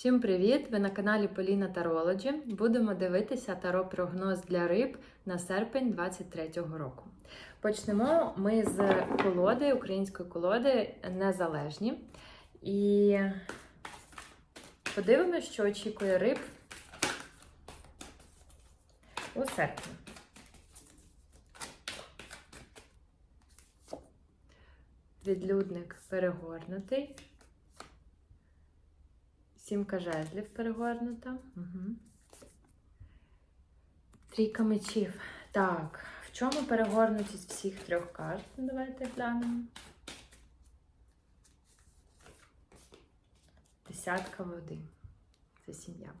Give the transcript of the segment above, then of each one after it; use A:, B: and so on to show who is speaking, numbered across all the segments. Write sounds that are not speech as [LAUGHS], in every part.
A: Всім привіт! Ви на каналі Поліна Тарологі. Будемо дивитися таро прогноз для риб на серпень 23-го року. Почнемо ми з колоди, української колоди Незалежні. І подивимося, що очікує риб у серпні. Відлюдник перегорнутий. Сімка жезлів перегорнута. Угу. Трійка мечів. Так, в чому перегорнутість всіх трьох карт? Ну, Давайте глянемо. Десятка води. Це сім'я.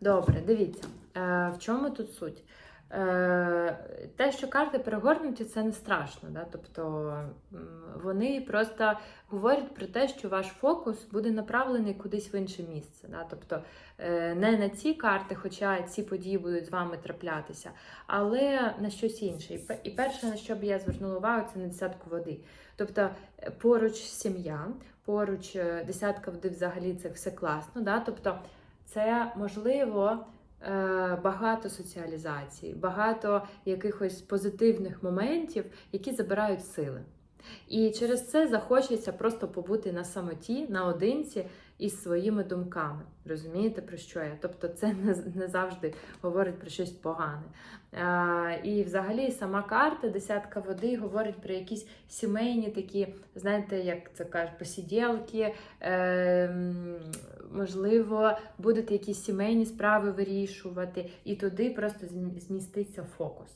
A: Добре, дивіться. Е, в чому тут суть? Е, те, що карти перегорнуті, це не страшно. Да? Тобто вони просто говорять про те, що ваш фокус буде направлений кудись в інше місце. Да? Тобто е, не на ці карти, хоча ці події будуть з вами траплятися, але на щось інше. І перше, на що б я звернула увагу, це на десятку води. Тобто е, поруч сім'я, поруч десятка води взагалі це все класно. Да? Тобто це можливо багато соціалізації, багато якихось позитивних моментів, які забирають сили. І через це захочеться просто побути на самоті, наодинці із своїми думками. Розумієте, про що я? Тобто це [LAUGHS] не, завжди говорить про щось погане. Е, і взагалі сама карта десятка води говорить про якісь сімейні такі, знаєте, як це кажуть, посіділки, е, м, можливо, будете якісь сімейні справи вирішувати, і туди просто зміститься фокус.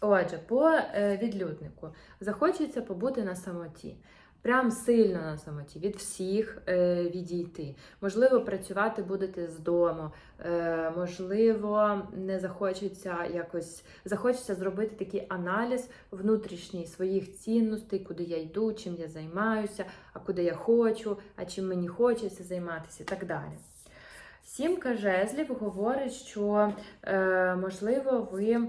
A: Отже, по е, відлюднику захочеться побути на самоті. Прям сильно на самоті, від всіх е, відійти. Можливо, працювати будете з дому, е, можливо, не захочеться якось захочеться зробити такий аналіз внутрішній своїх цінностей, куди я йду, чим я займаюся, а куди я хочу, а чим мені хочеться займатися і так далі. Сімка жезлів говорить, що е, можливо ви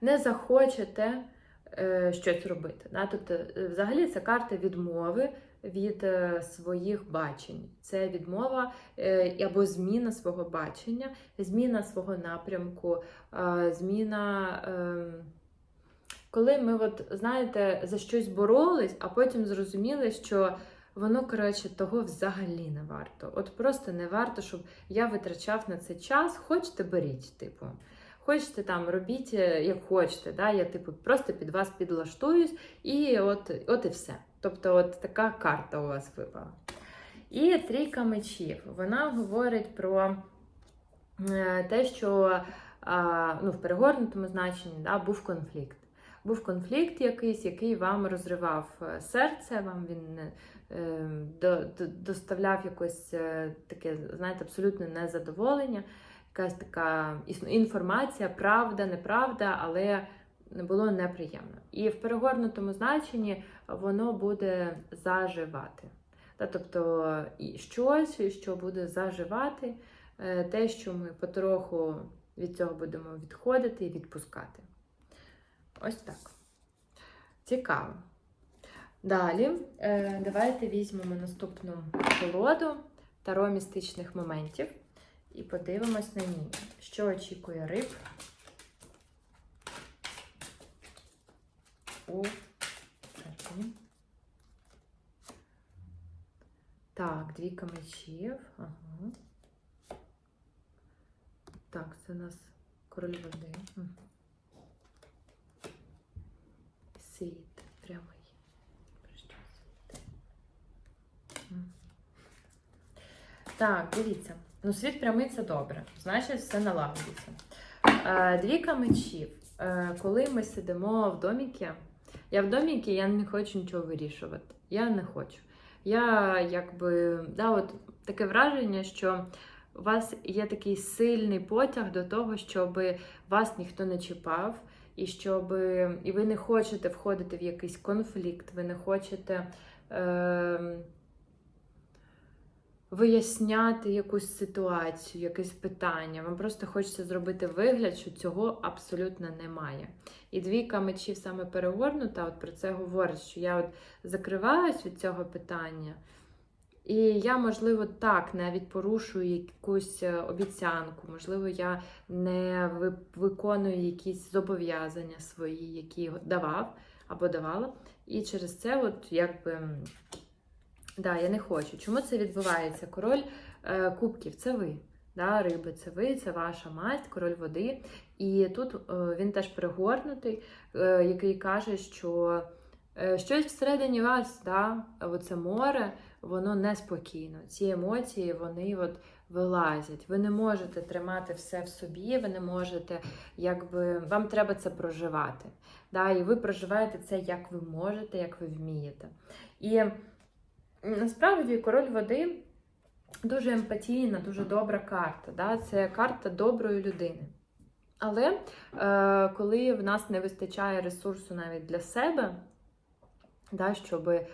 A: не захочете щось робити. Да? Тобто, е, взагалі, це карта відмови від е, своїх бачень. Це відмова е, або зміна свого бачення, зміна свого напрямку, е, зміна. Е, коли ми, от, знаєте, за щось боролись, а потім зрозуміли, що воно, коротше, того взагалі не варто. От просто не варто, щоб я витрачав на це час, хочете беріть, типу. Хочете там, робіть як хочете. Да? Я типу просто під вас підлаштуюсь, і от, от і все. Тобто, от така карта у вас випала. І трійка мечів. Вона говорить про е, те, що ну, в перегорнутому значенні да, був конфлікт. Був конфлікт якийсь, який вам розривав е, серце, вам він е, е, до, до- доставляв якось е, таке, знаєте, абсолютне незадоволення якась така інформація, правда, неправда, але було неприємно. І в перегорнутому значенні воно буде заживати. Тобто щось, що буде заживати, е, те, що ми потроху від цього будемо відходити і відпускати. Ось так. Цікаво. Далі, е, давайте візьмемо наступну колоду таро містичних моментів і подивимось на ній, що очікує риб у серпні. Так, двійка мечів. Ага. Так, це у нас король води. Світ прямий. Так, дивіться. Ну, світ прямий це добре. Значить, все налагодиться. Е, Двійка мечів. Е, Коли ми сидимо в доміки, я в доміки, я не хочу нічого вирішувати. Я не хочу. Я якби, да, от таке враження, що у вас є такий сильний потяг до того, щоб вас ніхто не чіпав, і щоб і ви не хочете входити в якийсь конфлікт, ви не хочете. Е, виясняти якусь ситуацію, якесь питання. Вам просто хочеться зробити вигляд, що цього абсолютно немає. І двійка мечів саме перегорнута, от про це говорить, що я от закриваюсь від цього питання. І я, можливо, так навіть порушую якусь е, обіцянку, можливо, я не виконую якісь зобов'язання свої, які давав або давала. І через це, от якби. Да, я не хочу. Чому це відбувається? Король е, кубків це ви. Да, риби, це ви, це ваша масть, король води. І тут е, він теж пригорнутий, е, який каже, що е, щось всередині вас, да, оце море, воно неспокійно. Ці емоції вони от вилазять. Ви не можете тримати все в собі, ви не можете, якби вам треба це проживати. Да, і ви проживаєте це як ви можете, як ви вмієте. І насправді король води дуже емпатійна, дуже добра карта. Да? Це карта доброї людини. Але е, коли в нас не вистачає ресурсу навіть для себе, да, щоб е,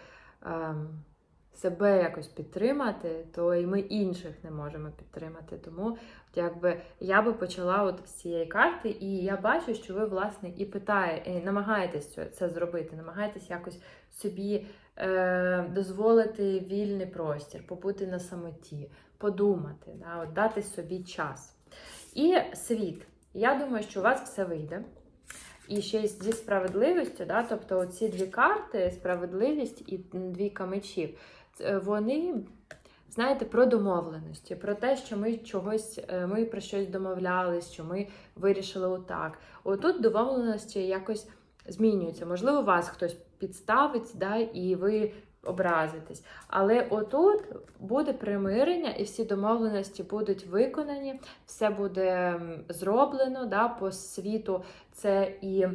A: себе якось підтримати, то і ми інших не можемо підтримати. Тому от якби я би почала от з цієї карти, і я бачу, що ви, власне, і питає, і намагаєтесь це зробити, намагаєтесь якось собі е, дозволити вільний простір, побути на самоті, подумати, да, от дати собі час. І світ. Я думаю, що у вас все вийде. І ще зі справедливістю, да, тобто ці дві карти, справедливість і двійка мечів, вони, знаєте, про домовленості, про те, що ми чогось, е, ми про щось домовлялись, що ми вирішили отак. Отут домовленості якось змінюються. Можливо, вас хтось підставить, да, і ви образитесь. Але отут буде примирення, і всі домовленості будуть виконані, все буде зроблено да, по світу. Це і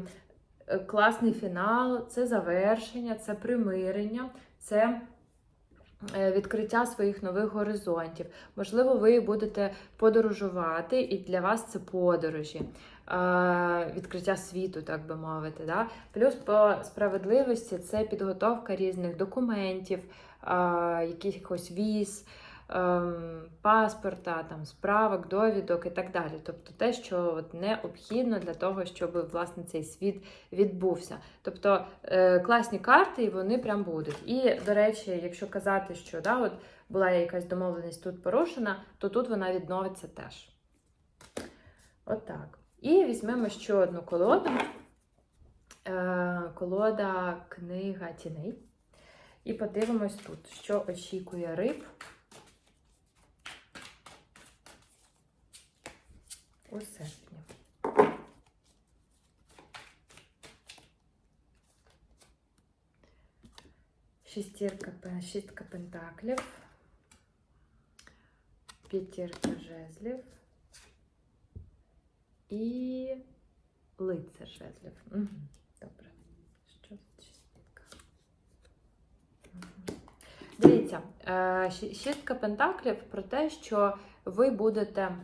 A: е, класний фінал, це завершення, це примирення, це відкриття своїх нових горизонтів. Можливо, ви будете подорожувати, і для вас це подорожі, е, відкриття світу, так би мовити. Да? Плюс по справедливості це підготовка різних документів, е, якихось віз. Ем, Паспорта, там, справок, довідок і так далі. Тобто те, що от необхідно для того, щоб власне цей світ відбувся. Тобто е, класні карти, і вони прям будуть. І, до речі, якщо казати, що да, от була якась домовленість тут порушена, то тут вона відновиться теж. Отак. І візьмемо ще одну колоду. Е, колода книга тіней. І подивимось тут, що очікує риб у серпні. Шестірка, пе- шістка пентаклів, п'ятірка жезлів і лицар жезлів. Добре. Що це шістка? Дивіться, е, шістка пентаклів про те, що ви будете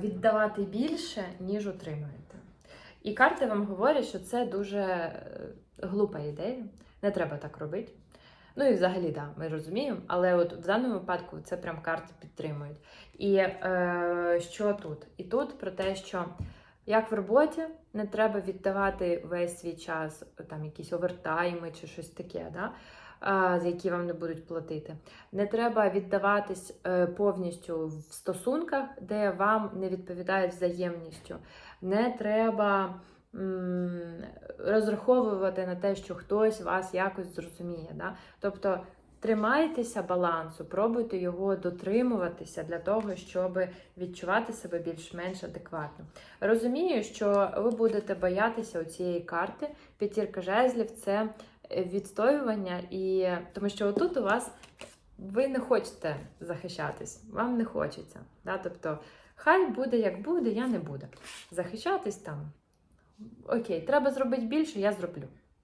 A: віддавати більше, ніж отримуєте. І карти вам говорять, що це дуже е, глупа ідея. Не треба так робити. Ну і взагалі, да, ми розуміємо, але от в даному випадку це прям карти підтримують. І е, що тут? І тут про те, що як в роботі не треба віддавати весь свій час, там якісь овертайми чи щось таке, да? А, за які вам не будуть платити. Не треба віддаватись е, повністю в стосунках, де вам не відповідають взаємністю. Не треба розраховувати на те, що хтось вас якось зрозуміє. Да? Тобто тримайтеся балансу, пробуйте його дотримуватися для того, щоб відчувати себе більш-менш адекватно. Розумію, що ви будете боятися цієї карти. П'ятірка жезлів це відстоювання, і тому що отут у вас ви не хочете захищатись, вам не хочеться. Да? Тобто, хай буде як буде, я не буду. Захищатись там. Окей, треба зробити більше, я зроблю.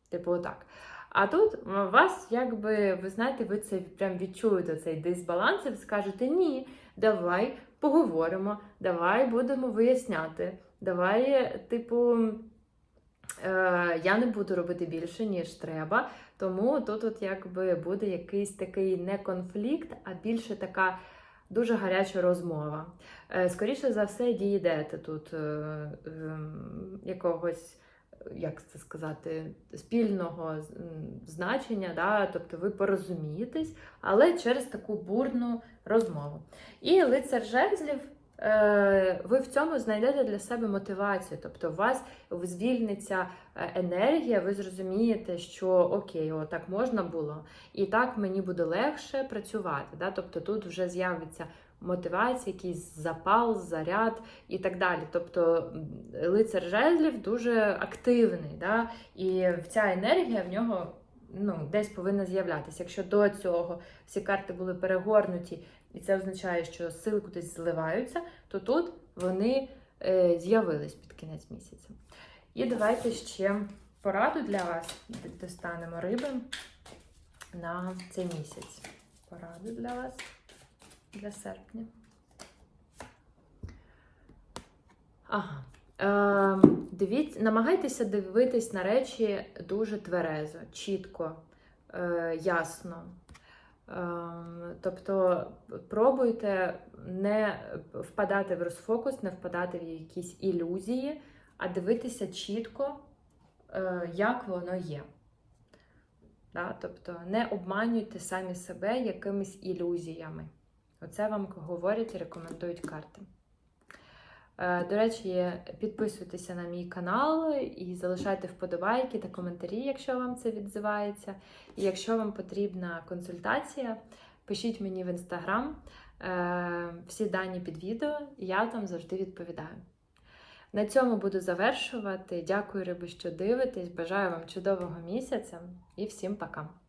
A: Типу, отак. А тут у вас, якби, ви знаєте, ви це прям відчуєте цей дисбаланс, і ви скажете, ні, давай поговоримо, давай будемо виясняти. Давай, типу, я не буду робити більше, ніж треба. Тому тут, от якби буде якийсь такий не конфлікт, а більше така дуже гаряча розмова. Е, скоріше за все, дійдете тут е, ем, якогось як це сказати, спільного значення, да? тобто ви порозумієтесь, але через таку бурну розмову. І лицар жезлів. Е, Ви в цьому знайдете для себе мотивацію, тобто у вас звільниться е, енергія, ви зрозумієте, що окей, о, так можна було, і так мені буде легше працювати. Да? Тобто тут вже з'явиться мотивація, якийсь запал, заряд і так далі. Тобто лицар жезлів дуже активний, да? і ця енергія в нього ну, десь повинна з'являтися. Якщо до цього всі карти були перегорнуті, і це означає, що сили кудись зливаються, то тут вони е, з'явились під кінець місяця. І давайте ще пораду для вас достанемо риби на цей місяць. Пораду для вас для серпня. Ага. Ем, дивіться, намагайтеся дивитись на речі дуже тверезо, чітко, е, ясно. Ем, тобто пробуйте не впадати в розфокус, не впадати в якісь ілюзії, а дивитися чітко, е, як воно є. Да? Тобто не обманюйте самі себе якимись ілюзіями. Оце вам говорять і рекомендують карти. Е, До речі, підписуйтеся на мій канал і залишайте вподобайки та коментарі, якщо вам це відзивається. І якщо вам потрібна консультація, пишіть мені в інстаграм Е, всі дані під відео, і я там завжди відповідаю. На цьому буду завершувати. Дякую, риби, що дивитесь. Бажаю вам чудового місяця і всім пока!